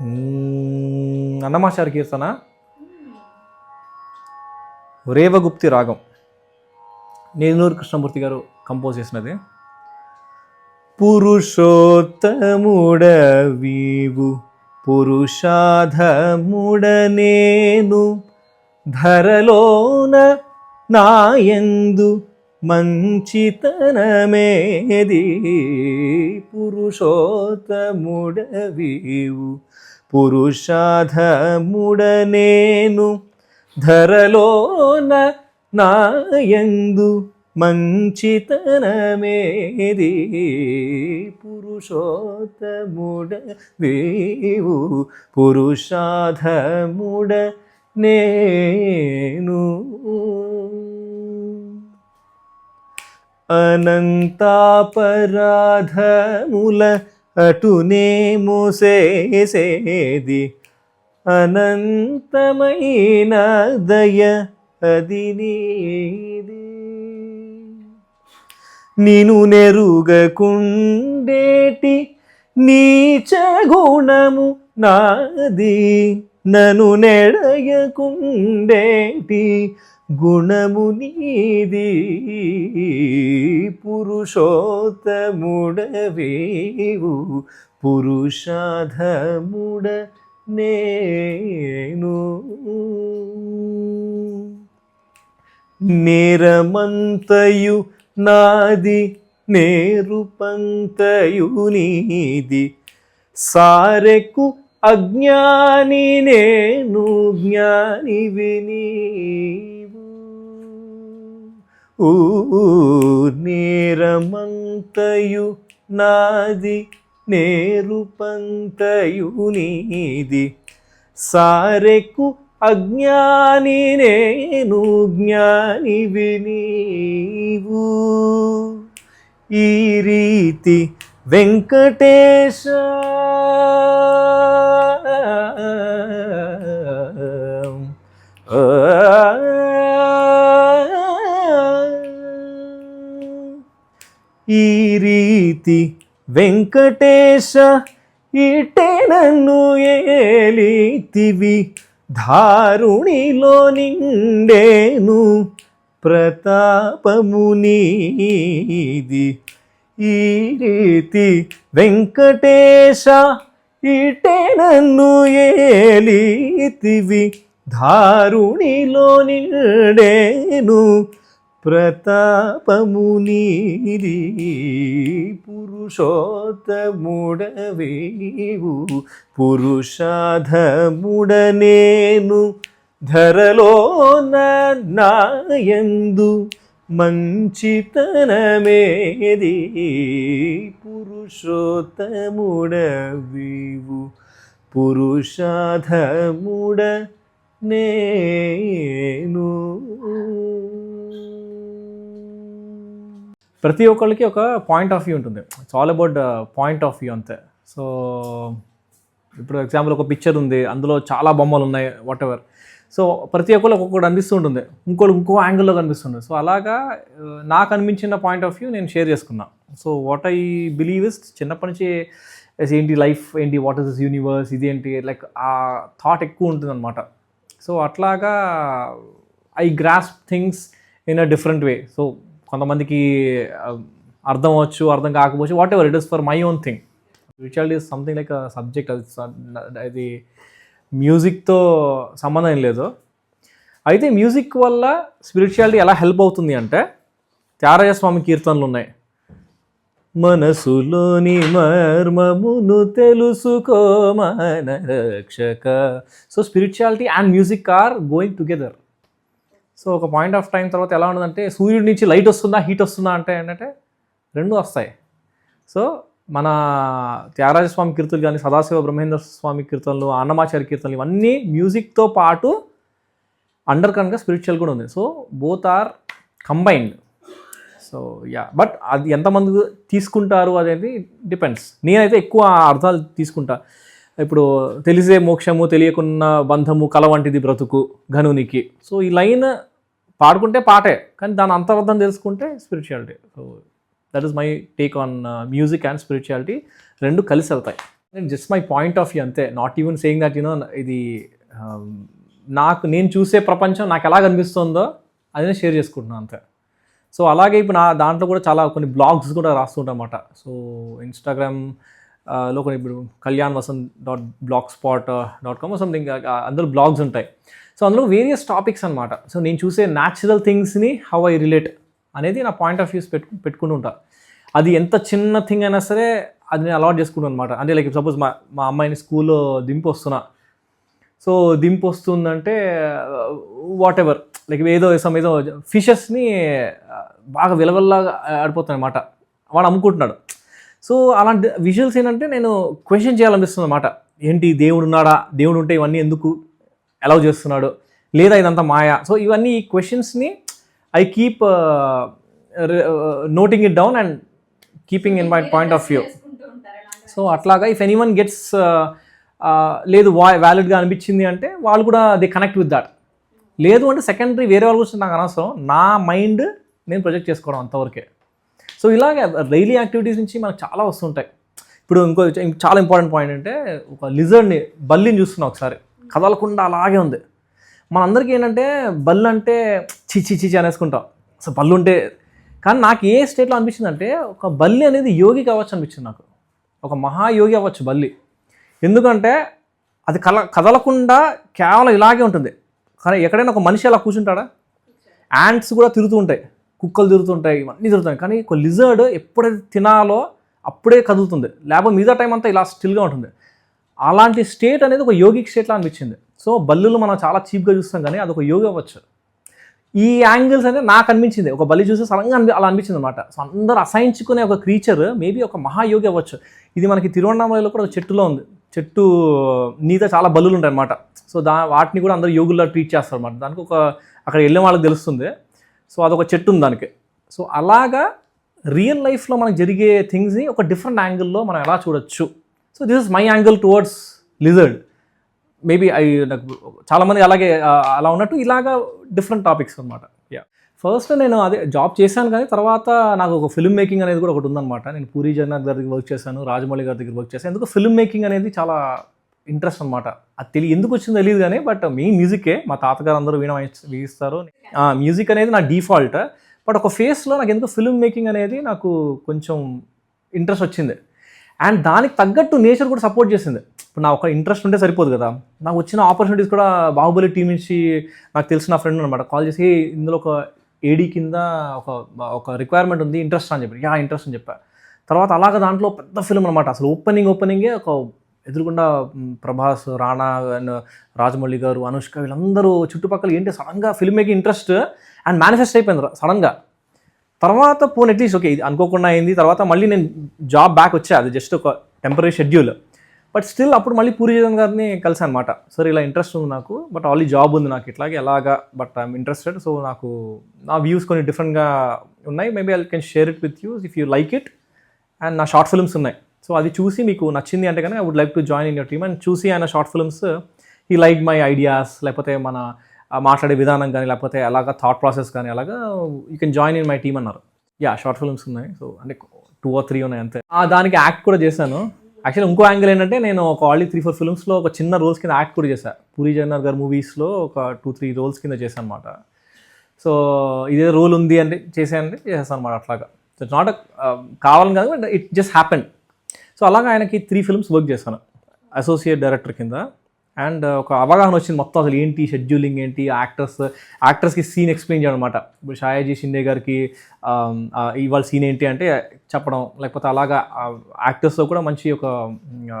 అన్నమాచారి కీర్తన. రేవగుప్తి రాగం. నేనూరు కృష్ణమూర్తి గారు కంపోజ్ చేసినది. పురుషోత్తముడవీవు పురుషాధముడ నేను ధరలోన నాయందు మంచితనమేది? పురుషోత్తముడవీవు. పురుషాధముడనేను ధరలోన నాయందు మంచితనమేది? పురుషోత్తముడ వీవు పురుషాధముడ నేను అనంతాపరాధముల అటునే మోసేసేది. అనంతమైన దయ అది నీది. నిను నెరుగకుండేటి నీచ గుణము నాది. నను నెడయకుండేటి గుణము నీది పురుషోత్తముడవేవు పురుషాధముడ నేను. నేరమంతయు నాది నేరుపంతయు నీది సారెకు అజ్ఞాని నేను జ్ఞాని వినీవు. ఊ నేరమంతయు నాది నేరు పంతయు నీది. సారెకు అజ్ఞాని నేను జ్ఞాని వినీవు. ఈ రీతి వెంకటేశ ఈ రీతి వెంకటేశ ఇటే నన్ను ఏలితివి. దారుణిలో నిండేను ప్రతాపము నీది. ఈ రీతి వెంకటేశ ఇటే నన్ను ఏలితివి దారుణిలో నిడేను ప్రతాపము నీది పురుషోత్తముడవేవు పురుషాధముడనేను ధరలో నాయందు మంచితనమేది? పురుషోత్తముడవీవు. పురుషాధముడ నేను ప్రతి ఒక్కళ్ళకి ఒక పాయింట్ ఆఫ్ వ్యూ ఉంటుంది. It's all about point of view అంతే. సో ఇప్పుడు ఎగ్జాంపుల్ ఒక పిక్చర్ ఉంది. అందులో చాలా బొమ్మలు ఉన్నాయి వాట్ ఎవర్ సో ప్రతి ఒక్కరు ఒక్కొక్కటి అనిపిస్తుంటుంది ఇంకోటి ఇంకో యాంగిల్లో కనిపిస్తుంది సో అలాగా నాకు అనిపించిన పాయింట్ ఆఫ్ వ్యూ నేను షేర్ చేసుకున్నా. So what I believe is చిన్నప్పటి నుంచి ఏంటి లైఫ్ ఏంటి వాట్ ఇస్ దిస్ యూనివర్స్ ఇదేంటి లైక్ ఆ థాట్ ఎక్కువ ఉంటుంది అనమాట సో అట్లాగా I grasp things in a different way so కొంతమందికి అర్థం అవచ్చు అర్థం కాకపోవచ్చు whatever it is for my own thing spirituality is something like subject అది అది మ్యూజిక్తో సంబంధం ఏం లేదు. అయితే మ్యూజిక్ వల్ల స్పిరిచువాలిటీ ఎలా హెల్ప్ అవుతుంది అంటే త్యారయ్య స్వామి కీర్తనలు ఉన్నాయి. మనసులోని మర్మమును తెలుసుకో మన రక్షక. So spirituality and music are going together. So ఒక పాయింట్ ఆఫ్ టైం తర్వాత ఎలా ఉండదంటే సూర్యుడి నుంచి లైట్ వస్తుందా హీట్ వస్తుందా అంటే ఏంటంటే రెండు వస్తాయి. సో మన త్యాగరాజస్వామి కీర్తనలు కానీ సదాశివ బ్రహ్మేంద్ర స్వామి కీర్తనలు అన్నమాచారి కీర్తనలు ఇవన్నీ మ్యూజిక్తో పాటు అండర్ కన్గా స్పిరిచువల్ కూడా ఉంది. So both are combined so yeah but అది ఎంతమంది తీసుకుంటారు అనేది డిపెండ్స్ నేనైతే ఎక్కువ అర్థాలు తీసుకుంటా. ఇప్పుడు తెలిసే మోక్షము తెలియకున్న బంధము కల వంటిది బ్రతుకు ఘనునికి. సో ఈ లైన్ పాడుకుంటే పాటే కానీ దాని అంతర్థం తెలుసుకుంటే spirituality so that is my take on music and spirituality రెండు కలిసి వెళ్తాయి నేను just my point of view అంతే. Not even saying that you know ఇది um, నాకు నేను చూసే ప్రపంచం నాకు ఎలా కనిపిస్తుందో అది నేను షేర్ చేసుకుంటున్నాను అంతే. సో అలాగే ఇప్పుడు నా దాంట్లో కూడా చాలా కొన్ని బ్లాగ్స్ కూడా రాస్తుంటాను అనమాట సో ఇన్స్టాగ్రామ్ uh, లో కొన్ని ఇప్పుడు Kalyan Vasanth dot blogspot dot com something అందులో బ్లాగ్స్ ఉంటాయి. సో అందులో వేరియస్ టాపిక్స్ అనమాట సో నేను చూసే న్యాచురల్ థింగ్స్ని హౌ ఐ రిలేట్ అనేది నా పాయింట్ ఆఫ్ వ్యూస్ పెట్టు పెట్టుకుంటూ ఉంటా. అది ఎంత చిన్న థింగ్ అయినా సరే అది నేను అలవాట్ చేసుకుంటాను అనమాట అంటే లైక్ సపోజ్ మా మా అమ్మాయిని స్కూల్లో దింపి వస్తున్నా. సో దింపు వస్తుందంటే వాట్ ఎవర్ లైక్ ఏదో సమ్ ఏదో ఫిషెస్ని బాగా విలవల్లాగా ఆడిపోతుంది అనమాట వాడు అమ్ముకుంటున్నాడు. సో అలాంటి విజువల్స్ ఏంటంటే నేను క్వశ్చన్ చేయాలనిపిస్తుంది అనమాట ఏంటి దేవుడు ఉన్నాడా? దేవుడు ఉంటే ఇవన్నీ ఎందుకు అలౌ చేస్తున్నాడు? లేదా ఇదంతా మాయా? సో ఇవన్నీ ఈ క్వశ్చన్స్ని I keep noting it down and keeping in my point of view so అట్లాగా ఇఫ్ ఎనీ వన్ గెట్స్ లేదు వా వ్యాలిడ్గా అనిపించింది అంటే వాళ్ళు కూడా దే కనెక్ట్ విత్ దాట్ లేదు అంటే సెకండరీ వేరే వాళ్ళ గురించి నాకు అనవసరం. నా మైండ్ నేను ప్రొజెక్ట్ చేసుకోవడం అంతవరకే. సో ఇలాగే డైలీ యాక్టివిటీస్ నుంచి మనకు చాలా వస్తుంటాయి. ఇప్పుడు ఇంకో చాలా ఇంపార్టెంట్ పాయింట్ అంటే ఒక లిజర్డ్ని బల్లిని చూస్తున్నాం ఒకసారి. కదలకుండా అలాగే ఉంది. మనందరికీ ఏంటంటే బల్లు అంటే చిచి చిచి అనేసుకుంటాం. సో బల్లు ఉంటే కానీ నాకు ఏ స్టేట్లో అనిపించింది అంటే ఒక బల్లి అనేది యోగి కావచ్చు అనిపించింది నాకు. ఒక మహాయోగి అవ్వచ్చు బల్లి. ఎందుకంటే అది కల కదలకుండా కేవలం ఇలాగే ఉంటుంది. కానీ ఎక్కడైనా ఒక మనిషి అలా కూర్చుంటాడా? యాంట్స్ కూడా తిరుగుతూ ఉంటాయి. కుక్కలు తిరుగుతుంటాయి ఇవన్నీ తిరుగుతాయి. కానీ ఒక లిజర్డ్ ఎప్పుడైతే తినాలో అప్పుడే కదులుతుంది. లేకపోతే మిగతా టైం అంతా ఇలా స్టిల్గా ఉంటుంది. అలాంటి స్టేట్ అనేది ఒక యోగిక్ స్టేట్లా అనిపించింది. సో బల్లులు మనం చాలా చీప్గా చూస్తాం కానీ అది ఒక యోగి అవ్వచ్చు. ఈ యాంగిల్స్ అనేది నాకు అనిపించింది. ఒక బలి చూసి సడన్గా అనిపి అలా అనిపించింది అనమాట సో అందరు అసహించుకునే ఒక క్రీచర్ మేబీ ఒక మహాయోగి అవ్వచ్చు. ఇది మనకి తిరువణామలలో కూడా ఒక చెట్టులో ఉంది. చెట్టు నీత చాలా బలులు ఉంటాయి అనమాట సో దా వాటిని కూడా అందరూ యోగుల్లో ట్రీట్ చేస్తారు అనమాట దానికి ఒక అక్కడ వెళ్ళే వాళ్ళకి తెలుస్తుంది. సో అదొక చెట్టు ఉంది దానికి. సో అలాగా రియల్ లైఫ్లో మనకు జరిగే థింగ్స్ని ఒక డిఫరెంట్ యాంగిల్లో మనం ఎలా చూడొచ్చు? So this is my angle towards lizard maybe I నాకు చాలామంది అలాగే అలా ఉన్నట్టు ఇలాగా డిఫరెంట్ టాపిక్స్ అనమాట యా ఫస్ట్ నేను అదే జాబ్ చేశాను కానీ తర్వాత నాకు ఒక ఫిల్మ్ మేకింగ్ అనేది కూడా ఒకటి ఉందన్నమాట. నేను పూరి జగన్నాథ్ గారి దగ్గర వర్క్ చేశాను రాజమౌళి గారి దగ్గర వర్క్ చేశాను. ఎందుకు ఫిల్మ్ మేకింగ్ అనేది చాలా ఇంట్రెస్ట్ అనమాట అది తెలియ ఎందుకు వచ్చిందో తెలియదు కానీ బట్ మెయిన్ మ్యూజికే మా తాతగారు అందరూ వీణ వీస్తారు మ్యూజిక్ అనేది నా డిఫాల్ట్ బట్ ఒక ఫేస్లో నాకు ఎందుకు ఫిల్మ్ మేకింగ్ అనేది నాకు కొంచెం ఇంట్రెస్ట్ వచ్చింది. అండ్ దానికి తగ్గట్టు నేచర్ కూడా సపోర్ట్ చేసింది. ఇప్పుడు నా ఒక ఇంట్రెస్ట్ ఉంటే సరిపోదు కదా. నాకు వచ్చిన ఆపర్చునిటీస్ కూడా బాహుబలి టీం నుంచి నాకు తెలిసిన ఫ్రెండ్ అనమాట కాల్ చేసి ఇందులో ఒక ఏడీ కింద ఒక ఒక రిక్వైర్మెంట్ ఉంది ఇంట్రెస్ట్ అని చెప్పి యా ఇంట్రెస్ట్ అని చెప్పా. తర్వాత అలాగ దాంట్లో పెద్ద ఫిల్మ్ అనమాట అసలు ఓపెనింగ్ ఓపెనింగే ఒక ఎదురుకుండా ప్రభాస్ రాణా అండ్ రాజమౌళి గారు అనుష్క వీళ్ళందరూ చుట్టుపక్కల ఏంటి సడన్గా film making interest and manifest అయిపోయింది సడన్గా తర్వాత పోనీ అట్లీస్ట్ ఓకే ఇది అనుకోకుండా అయింది. తర్వాత మళ్ళీ నేను జాబ్ బ్యాక్ వచ్చా. అది జస్ట్ ఒక టెంపరీ షెడ్యూల్ బట్ స్టిల్ అప్పుడు మళ్ళీ పూరి జగన్ గారిని కలిసాను అనమాట సరే ఇలా ఇంట్రెస్ట్ ఉంది నాకు బట్ ఆల్రెడీ జాబ్ ఉంది నాకు ఇట్లాగే ఎలాగా బట్ ఐఎమ్ ఇంట్రెస్టెడ్ సో నాకు నా వ్యూస్ కొన్ని డిఫరెంట్గా ఉన్నాయి. Maybe I can share it with you if you like it and నా షార్ట్ ఫిల్మ్స్ ఉన్నాయి. సో అది చూసి మీకు నచ్చింది అంటే కనుక I would like to join in your team and చూసి ఆయన షార్ట్ ఫిల్మ్స్ ఈ లైక్ మై ఐడియాస్ లేకపోతే మన మాట్లాడే విధానం కానీ లేకపోతే అలాగా థాట్ ప్రాసెస్ కానీ అలాగా you can join in my team అన్నారు. యా షార్ట్ ఫిల్మ్స్ ఉన్నాయి. సో అంటే టూ ఆర్ త్రీ ఉన్నాయి అంతే. దానికి యాక్ట్ కూడా చేశాను. యాక్చువల్లీ ఇంకో యాంగిల్ ఏంటంటే నేను ఒక ఆల్రెడీ త్రీ ఫోర్ ఫిల్మ్స్లో ఒక చిన్న రోల్స్ కింద యాక్ట్ కూడా చేశాను పూరి జగన్నాథ్ గారి మూవీస్లో ఒక టూ త్రీ రోల్స్ కింద చేశాను అనమాట సో ఇదే రోల్ ఉంది అంటే చేశానంటే చేసేస్తాను అనమాట అట్లాగా. సో ఇట్స్ నాట్ కావాలని కాదు but it just happen so అలాగా ఆయనకి త్రీ ఫిల్మ్స్ వర్క్ చేశాను. అసోసియేట్ డైరెక్టర్ కింద. అండ్ ఒక అవగాహన వచ్చింది మొత్తం అసలు ఏంటి షెడ్యూలింగ్ ఏంటి యాక్టర్స్ యాక్టర్స్కి సీన్ ఎక్స్ప్లెయిన్ చేయడం అనమాట ఇప్పుడు షాయాజీ షిండే గారికి ఇవాళ సీన్ ఏంటి అంటే చెప్పడం లేకపోతే అలాగా యాక్టర్స్లో కూడా మంచి ఒక ఆ,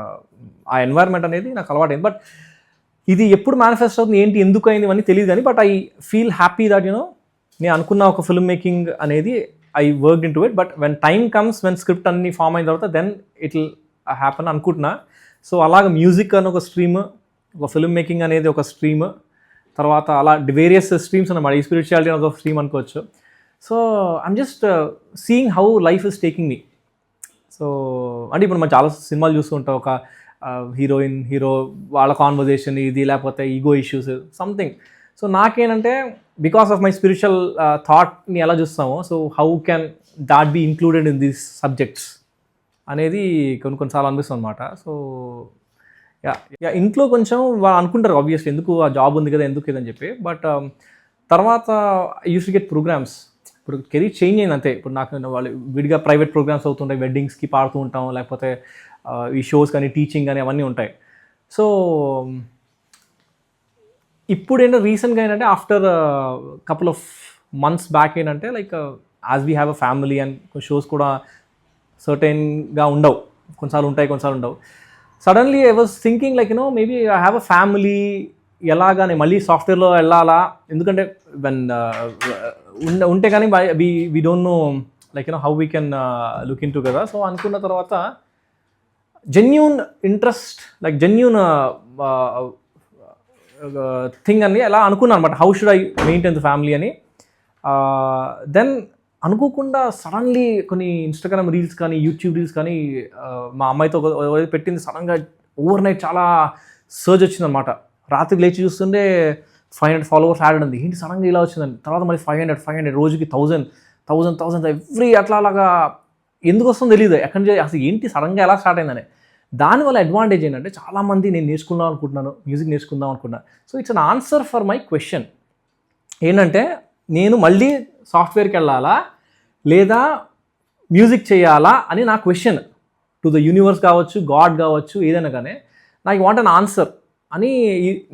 ఆ ఎన్వైర్న్మెంట్ అనేది నాకు అలవాటైంది. బట్ ఇది ఎప్పుడు మేనిఫెస్ట్ అవుతుంది ఏంటి ఎందుకు అయింది అని తెలియదు కానీ but I feel happy that you know నేను అనుకున్న ఒక ఫిల్మ్ మేకింగ్ అనేది I work into it but when time comes when script అన్ని ఫామ్ అయిన తర్వాత దెన్ ఇట్ విల్ హ్యాపన్ అనుకుంటున్నా. సో అలాగ మ్యూజిక్ అని ఒక స్ట్రీమ్ ఒక ఫిల్మ్ మేకింగ్ అనేది ఒక స్ట్రీమ్ తర్వాత అలా వేరియస్ స్ట్రీమ్స్ అన్నమాట. ఈ స్పిరిచువాలిటీ అనేది ఒక స్ట్రీమ్ అనుకోవచ్చు. So I'm just seeing how life is taking me so అంటే ఇప్పుడు మనం చాలా సినిమాలు చూస్తుంటాం. ఒక హీరోయిన్ హీరో వాళ్ళ కాన్వర్జేషన్ ఇది లేకపోతే ఈగో ఇష్యూస్ సంథింగ్ సో నాకేంటంటే బికాస్ ఆఫ్ మై స్పిరిచువల్ థాట్ని ఎలా చూస్తామో so how can that be included in these subjects అనేది కొన్ని కొన్నిసార్లు అనిపిస్తుంది అనమాట సో యా ఇంట్లో కొంచెం వాళ్ళు అనుకుంటారు ఆబ్వియస్లీ ఎందుకు ఆ జాబ్ ఉంది కదా ఎందుకు ఇదని చెప్పి. బట్ um, తర్వాత యూస్ గెట్ ప్రోగ్రామ్స్ ఇప్పుడు కెరీర్ చేంజ్ అయింది అంతే. ఇప్పుడు నాకు వాళ్ళు విడిగా ప్రైవేట్ ప్రోగ్రామ్స్ అవుతుంటాయి వెడ్డింగ్స్కి పాడుతూ ఉంటాం లేకపోతే uh, ఈ షోస్ కానీ టీచింగ్ కానీ అవన్నీ ఉంటాయి. సో um, ఇప్పుడు ఏంటంటే రీసెంట్గా ఏంటంటే after couple of months back ఏంటంటే like as we have a family and shows కూడా సర్టెన్గా ఉండవు. కొన్నిసార్లు ఉంటాయి కొన్నిసార్లు ఉండవు. Suddenly I was thinking like you know maybe I have a family ఎలాగానే మళ్ళీ సాఫ్ట్వేర్లో వెళ్ళాలా? ఎందుకంటే వెన్ ఉంటే కానీ we we don't know like you know how we can look into కదా? సో అనుకున్న తర్వాత genuine interest like genuine thing అని ఎలా అనుకున్నాను అనమాట how should I maintain the family అని? దెన్ అనుకోకుండా సడన్లీ కొన్ని ఇన్స్టాగ్రామ్ రీల్స్ కానీ యూట్యూబ్ రీల్స్ కానీ మా అమ్మాయితో ఒక- పెట్టింది. సడన్గా ఓవర్ నైట్ చాలా సర్జ్ వచ్చిందనమాట రాత్రికి లేచి చూస్తుంటే ఫైవ్ హండ్రెడ్ ఫాలోవర్స్ యాడ్ ఉంది. ఏంటి సడన్గా ఇలా వచ్చిందండి తర్వాత మళ్ళీ ఫైవ్ హండ్రెడ్ ఫైవ్ హండ్రెడ్ రోజుకి థౌజండ్ థౌజండ్ థౌజండ్ ఎవ్రీ అట్లా అలాగా ఎందుకు వస్తుందో తెలియదు ఎక్కడి నుంచి అసలు ఏంటి సడన్గా ఎలా స్టార్ట్ అయిందని. దానివల్ల అడ్వాంటేజ్ ఏంటంటే చాలామంది నేను నేర్చుకుందాం అనుకుంటున్నాను మ్యూజిక్ నేర్చుకుందాం అనుకుంటున్నాను so it's an answer for my question ఏంటంటే నేను మళ్ళీ సాఫ్ట్వేర్కి వెళ్ళాలా? లేదా మ్యూజిక్ చేయాలా అని నా క్వశ్చన్ టు ద యూనివర్స్ కావచ్చు గాడ్ కావచ్చు ఏదైనా కానీ నాకు వాంట్ అన్ ఆన్సర్ అని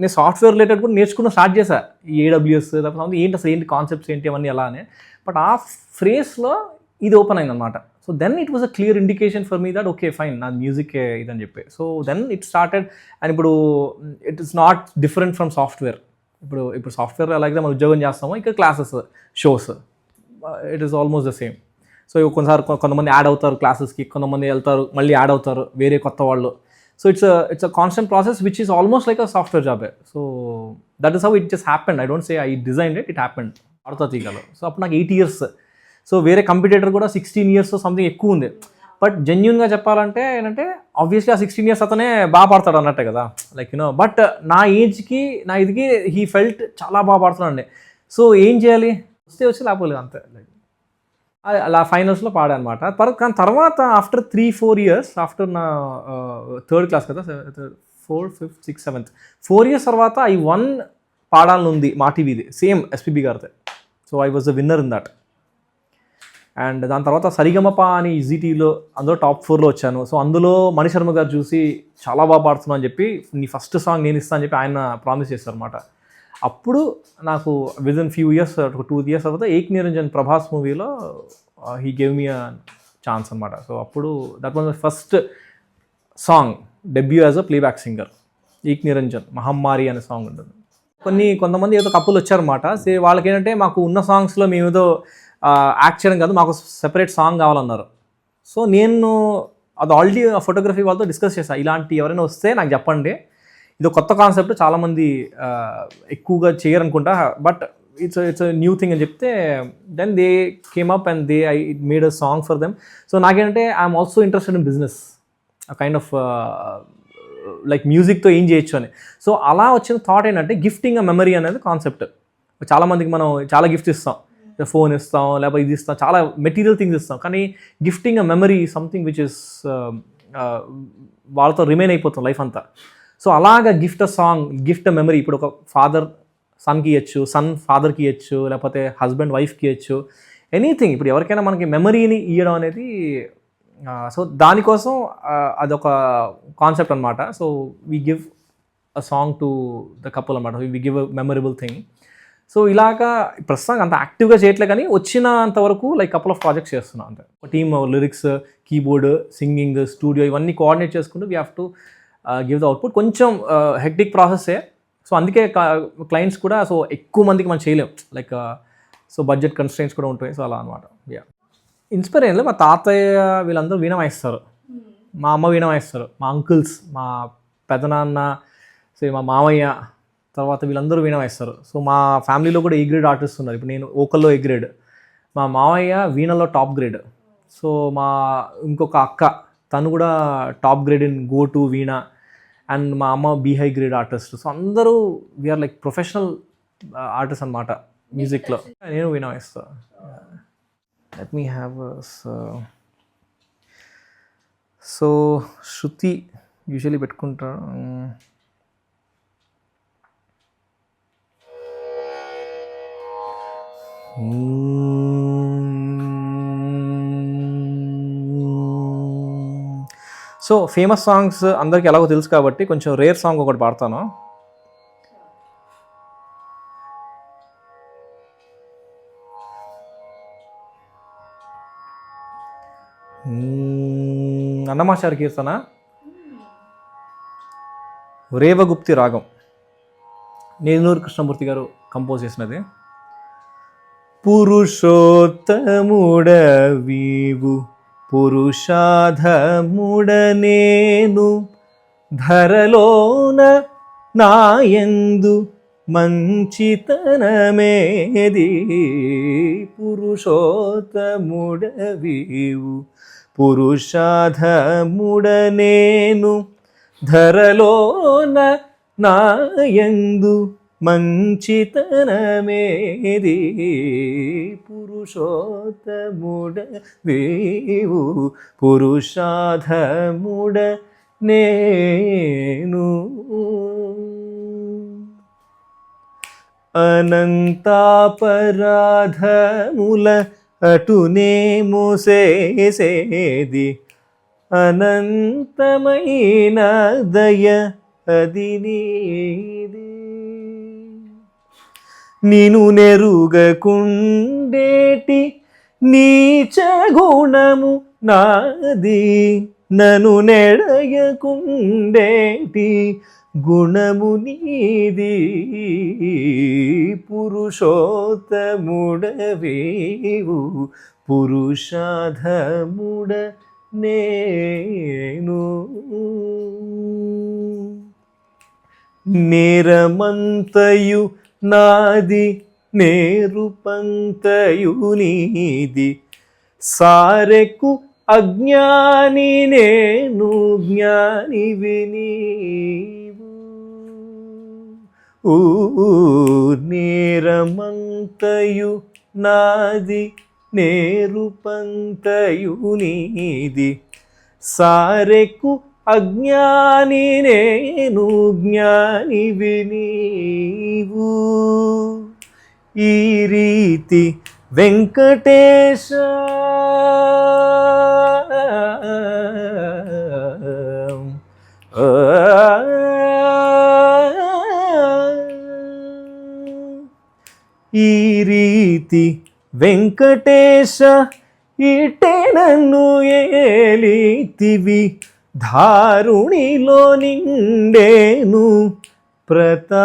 నేను సాఫ్ట్వేర్ రిలేటెడ్ కూడా నేర్చుకున్న స్టార్ట్ చేశా. ఈ ఏడబ్ల్యూఎస్ లేకపోతే ఏంటి అసలు ఏంటి కాన్సెప్ట్స్ ఏంటి అవన్నీ ఎలా అని. బట్ ఆ ఫ్రేస్లో ఇది ఓపెన్ అయిందనమాట so then it was a clear indication for me that okay fine నా మ్యూజిక్ ఇదని చెప్పి. So then it started and ఇప్పుడు it is not different from software ఇప్పుడు ఇప్పుడు సాఫ్ట్వేర్ అలాగే మనం ఉద్యోగం చేస్తామో ఇక్కడ classes shows it is almost the same so కొన్నిసార్లు కొంతమంది యాడ్ అవుతారు క్లాసెస్కి కొంతమంది వెళ్తారు మళ్ళీ యాడ్ అవుతారు వేరే కొత్త వాళ్ళు. So it's it's a constant process which is almost like a software జాబే so that is how it just happened I don't say I design it it happened ఆడతా తీగలు సో అప్పుడు నాకు ఎయిట్ ఇయర్స్ సో వేరే కంపిటేటర్ కూడా sixteen years something ఎక్కువ ఉంది. But జెన్యున్గా చెప్పాలంటే ఏంటంటే ఆబ్వియస్లీ ఆ సిక్స్టీన్ ఇయర్స్ అతనే బాగా పాడతాడు అన్నట్టే కదా. లైక్ యూనో బట్ నా ఏజ్కి నా ఇదికి హీ ఫెల్ట్ చాలా బాగా పాడుతున్నాడు సో ఏం చేయాలి? వస్తే వచ్చి లేకపోలేదు అంతే. అది అలా ఫైనల్స్లో పాడా అనమాట కానీ తర్వాత after three four years after నా థర్డ్ క్లాస్ కదా four fifth six seventh four years తర్వాత ఐ వన్ పాడాలని ఉంది మా టీవీది సేమ్ ఎస్పీబీ గారితో so I was the winner in that and దాని తర్వాత సరిగమప అని ఈజీటీలో అందులో టాప్ ఫోర్లో వచ్చాను. సో అందులో మణిశర్మ గారు చూసి చాలా బాగా పాడుతున్నాను అని చెప్పి నీ ఫస్ట్ సాంగ్ నేను ఇస్తాను అని చెప్పి ఆయన ప్రామిస్ చేశారు అనమాట అప్పుడు నాకు విదిన్ ఫ్యూ ఇయర్స్ ఒక టూ ఇయర్స్ తర్వాత ఏక్ నిరంజన్ ప్రభాస్ మూవీలో he gave me a chance అనమాట సో అప్పుడు that was first song debut as a playback singer Ek Niranjan మహమ్మారి అనే సాంగ్ ఉంటుంది. కొన్ని కొంతమంది ఏదో కప్పులు వచ్చారన్నమాట. సే వాళ్ళకి ఏంటంటే మాకు ఉన్న సాంగ్స్లో మేము ఏదో యాక్ట్ చేయడం కాదు మాకు సెపరేట్ సాంగ్ కావాలన్నారు. సో నేను అది ఆల్రెడీ ఫోటోగ్రఫీ వాళ్ళతో డిస్కస్ చేశాను ఇలాంటి ఎవరైనా వస్తే నాకు చెప్పండి. ఇది కొత్త కాన్సెప్ట్ చాలామంది ఎక్కువగా చేయరనుకుంటా. But it's it's new thing అని చెప్తే then they came up and they I made a song for them so నాకేంటంటే I'm also interested in business kind of like మ్యూజిక్తో ఏం చేయొచ్చు అని. సో అలా వచ్చిన థాట్ ఏంటంటే గిఫ్టింగ్ అ మెమరీ అనేది కాన్సెప్ట్ చాలామందికి మనం చాలా గిఫ్ట్ ఇస్తాం. ఫోన్ ఇస్తాం లేకపోతే ఇది ఇస్తాం చాలా మెటీరియల్ థింగ్స్ ఇస్తాం. కానీ gifting a memory something which is వాళ్ళతో రిమైన్ అయిపోతాం లైఫ్ అంతా. సో అలాగా gift a song gift a memory ఇప్పుడు ఒక ఫాదర్ సన్కి ఇవ్వచ్చు సన్ ఫాదర్కి ఇవ్వచ్చు లేకపోతే హస్బెండ్ వైఫ్కి ఇవ్వచ్చు ఎనీథింగ్. ఇప్పుడు ఎవరికైనా మనకి మెమరీని ఇవ్వడం అనేది సో దానికోసం అదొక కాన్సెప్ట్ అనమాట so we give a song to the couple అనమాట we give a memorable thing. So ఇలాగా ప్రస్తుతం అంత యాక్టివ్గా చేయట్లే కానీ వచ్చినంత వరకు లైక్ కపుల్ ఆఫ్ ప్రాజెక్ట్స్ చేస్తున్నాం అంతే. Team lyrics keyboard singing studio ఇవన్నీ కోఆర్డినేట్ చేసుకుంటూ we have to give the output కొంచెం హెక్టిక్ ప్రాసెసే సో అందుకే క్లయింట్స్ కూడా సో ఎక్కువ మందికి మనం చేయలేం. లైక్ సో బడ్జెట్ కన్స్ట్రెంట్స్ కూడా ఉంటాయి. సో అలా అనమాట యా ఇన్స్పైర్ అయ్యింది మా తాతయ్య వీళ్ళందరూ వీణ వాయిస్తారు మా అమ్మ వీణ వాయిస్తారు మా అంకుల్స్ మా పెదనాన్న సో మా మామయ్య తర్వాత వీళ్ళందరూ వీణ వాయిస్తారు సో మా ఫ్యామిలీలో కూడా ఏ గ్రేడ్ ఆర్టిస్ట్ ఉన్నారు. ఇప్పుడు నేను ఓకల్లో ఏ గ్రేడ్ మా మామయ్య వీణలో టాప్ గ్రేడ్ సో మా ఇంకొక అక్క తను కూడా top grade in go to veena and మా అమ్మ B high grade artist. So అందరూ we are like professional artist అనమాట మ్యూజిక్లో నేను veena వాయిస్తా let me have so shruti usually పెట్టుకుంటా. Hmm. సో ఫేమస్ సాంగ్స్ అందరికి ఎలాగో తెలుసు కాబట్టి కొంచెం రేర్ సాంగ్ ఒకటి పాడతాను. అన్నమాచారి కీర్తన. రేవగుప్తి రాగం. నేనూరు కృష్ణమూర్తి గారు కంపోజ్ చేసినది. పురుషోత్తముడవీవు. పురుషాధముడనేను ధరలోన నాయందు మంచితనమేది. పురుషోత్తముడవీవు పురుషాధముడనేను ధరలోన నాయందు మంచితనమేది? పురుషోత్తముడ వీవు పురుషాధముడ నేను అనంతాపరాధముల అటునే మోసేసేది అనంతమైన దయ అది నీది. నిను నెరుగకుండేటి నీచ గుణము నాది. నను నెడయకుండేటి గుణము నీది. పురుషోత్తముడవేవు పురుషాధముడ నేను నేరమంతయు నాది నేరు పంతయు సారెకు అజ్ఞాని నేను జ్ఞాని వినీవు. ఊ నేరమంతయు నాది నేరు పంతయు సారెకు అజ్ఞాని నేను జ్ఞాని వినీవు ఈ రీతి వెంకటేశ ఈ రీతి వెంకటేశ ఇటే నన్ను ఏలితివి ధారుణిలో నిండేను ప్రతాపమునీది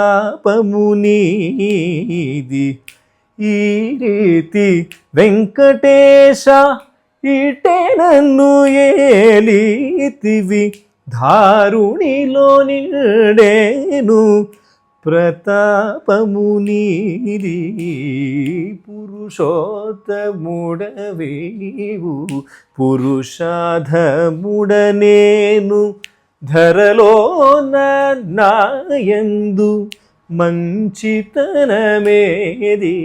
ఈ రీతి వెంకటేశ ఇటే నన్ను ఏలితివి. ధారుణిలో నిండేను ప్రతాపము పురుషోత్తముడవేవు. పురుషాధముడనేను ధరలో నాయందు మంచితనమేది.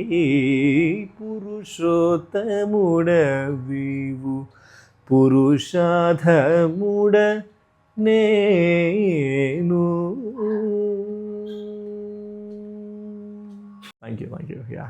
పురుషోత్తముడవీవు. పురుషాధముడ నేను thank you thank you yeah